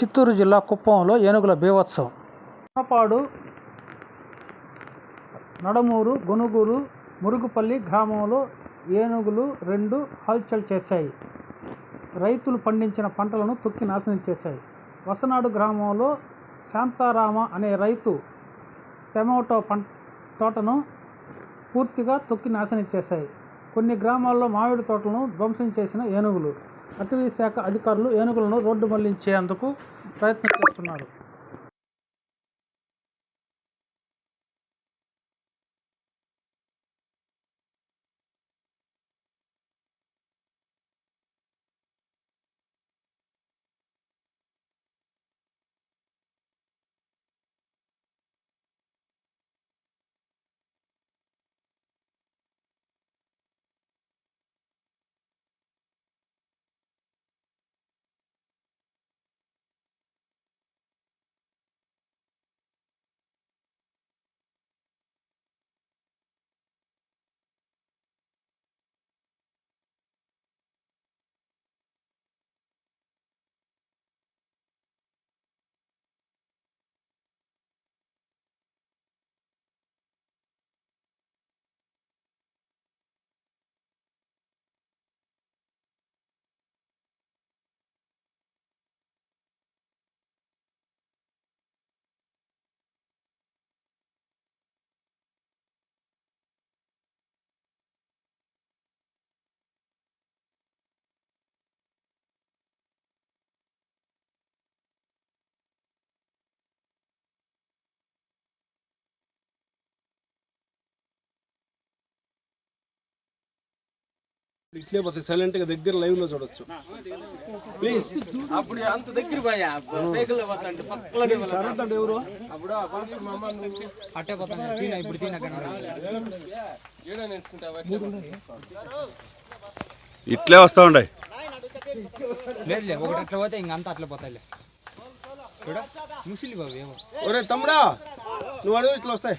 చిత్తూరు జిల్లా కుప్పంలో ఏనుగుల బీభత్సం. పాడు నడమూరు గొనుగూరు మురుగుపల్లి గ్రామంలో ఏనుగులు రెండు హల్చల్ చేశాయి. రైతులు పండించిన పంటలను తొక్కి నాశనం చేశాయి. వసనాడు గ్రామంలో శాంతారామ అనే రైతు టమాటో పంట తోటను పూర్తిగా తొక్కి నాశనం చేశాయి. కొన్ని గ్రామాల్లో మామిడి తోటలను ధ్వంసం చేసిన ఏనుగులు. అటవీ శాఖ అధికారులు ఏనుగులను రోడ్డు మళ్ళించేందుకు ప్రయత్నం చేస్తున్నారు. ఇట్లే పోతే సైలెంట్గా దగ్గర లైవ్లో చూడొచ్చు. ప్లీజ్ అప్పుడు అంత దగ్గర పోయా. సైకిల్లో పోతాంటే పక్కలోనే అడుగుతాడు ఎవరు? అప్పుడు ఆ బాబు మా అమ్మ నువ్వు అట్టే పోతాను తిన ఇప్పుడు తిన ఏడా నేర్చుకుంటావా? ఇట్లే వస్తూ ఉండే లేదులే ఒకటి అట్లా పోతే ఇంక అంతా అట్లా పోతాయిలే. చూడ. ముసిలి బాబు ఏమో. ఒరే తమ్ముడా నువ్వు అడుగు ఇట్లా వస్తాయి.